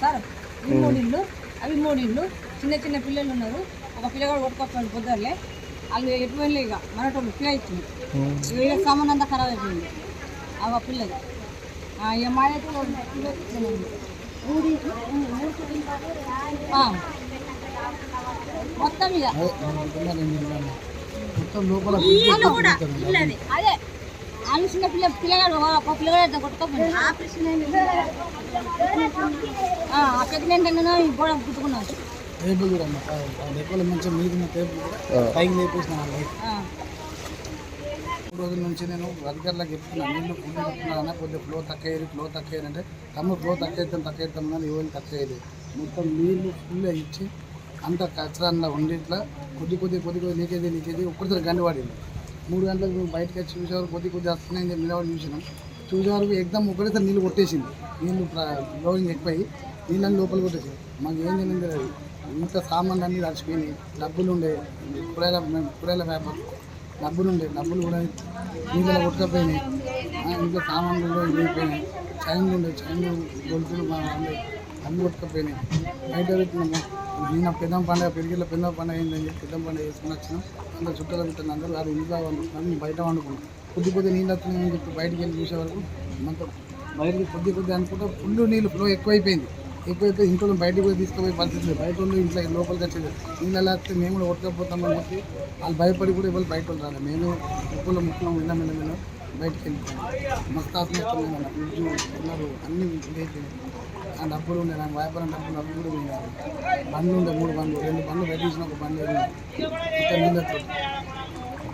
Sir ఇవి మూడు ఇళ్ళు అవి మూడు ఇళ్ళు చిన్న చిన్న పిల్లలు ఉన్నారు. ఒక పిల్లగాడు కొట్టుకొస్తాడు పొద్దుర్లే వాళ్ళు ఎటు వెళ్ళి ఇక? మనటోళ్ళు పిల్ల ఇచ్చింది వీళ్ళ సామాన్ అంతా ఖరాబ్ అయిపోయింది. ఆ ఒక పిల్లది. ఆ, ఇక మా. మొత్తం ఇక. మొత్తం లోపల అదే వాళ్ళు చిన్న పిల్ల పిల్లగాడు ఒక పిల్లగాడు గోడ గుర్తుకున్నాను టేబుల్ కూడా అమ్మ టేబుల్ మంచిగా మీద ఉన్న టేబుల్ కూడా పైకి లేపేసిన వాళ్ళకి మూడు రోజుల నుంచి నేను అధికారులకు చెప్తున్నా నీళ్ళు ఫుల్ కొద్దిగా ఫ్లో తక్కువ ఫ్లో తక్కువ అంటే తమ్ముడు ఫ్లో తక్కువ అవుతాం తక్కువ అవుతాం అని ఎవరు తక్కువ అయ్యేది మొత్తం నీళ్ళు ఫుల్ ఇచ్చి అంత కచరా అంతా ఉండి ఇట్లా కొద్ది కొద్ది కొద్ది కొద్ది లీకేజీ లీకేజీ ఒక్కరిసారి గండి పడింది మూడు గంటలకు బయటకు వచ్చి చూసేవారు కొద్ది కొద్ది వస్తున్నాయని చెప్పి నిలబడి చూసినాం. చూసేవారు ఎగ్దమ్ ఒకటేసారి నీళ్ళు కొట్టేసింది నీళ్ళు ఫ్లోయింగ్ ఎక్కువై నీళ్ళని లోపల కొట్టేసింది మాకు ఏం జరిగింది తెలియదు. ఇంత సామాన్లు అన్నీ తడిచిపోయినాయి. డబ్బులు ఉండే కూరగాయల కూరగాయల వ్యాపారం. డబ్బులు ఉండే డబ్బులు కూడా నీళ్ళలో కొట్టుకపోయినాయి. ఇంకా సామాన్లు కూడా వెళ్ళిపోయినాయి చైన్లు ఉండే చైన్లు గొలుసులు మా అన్నీ అన్ని కొట్టుకపోయినాయి. బయట పెట్టినాము. నిన్న పెద్ద పండుగ పెరిగిలో పెద్ద పండుగ అయిందని చెప్పి పెద్ద పండుగ చేసుకుని వచ్చినాం. అందరూ చుట్టాలు పెట్టిన అందరూ అది ఇంట్లో వండుకున్నాం మేము బయట వండుకున్నాం కొద్ది కొద్ది నీళ్ళు వస్తున్నాయని చెప్పి బయటికి వెళ్ళి చూసే వరకు మొత్తం బయటకి కొద్ది కొద్ది అనుకుంటే ఫుల్ నీళ్ళు ఫ్లో ఎక్కువైపోయింది. ఎక్కువైతే ఇంట్లో బయటకు పోయి తీసుకుపోయే పరిస్థితి లేదు. బయట వాళ్ళు ఇంట్లో లోపలికి వచ్చేది నీళ్ళు ఎలా వస్తే మేము కూడా కొట్టుకపోతామని చెప్పి వాళ్ళు భయపడి కూడా ఎవరు బయట వాళ్ళు మేము ముక్కులు ముక్కులు మిన్న మిన్న మిన్న బయటకు వెళ్ళిపోయాం. మస్తు ఆత్మహత్యం మన అన్ని ఇదైపోయినాయి ఆ డబ్బులు ఉండే నాకు వ్యాపారం డబ్బులు అవి కూడా పోయినాయి బండ్లు ఉండే మూడు బండ్లు రెండు బండ్లు పెట్టేసిన ఒక బండి ఇంకా నీళ్ళతో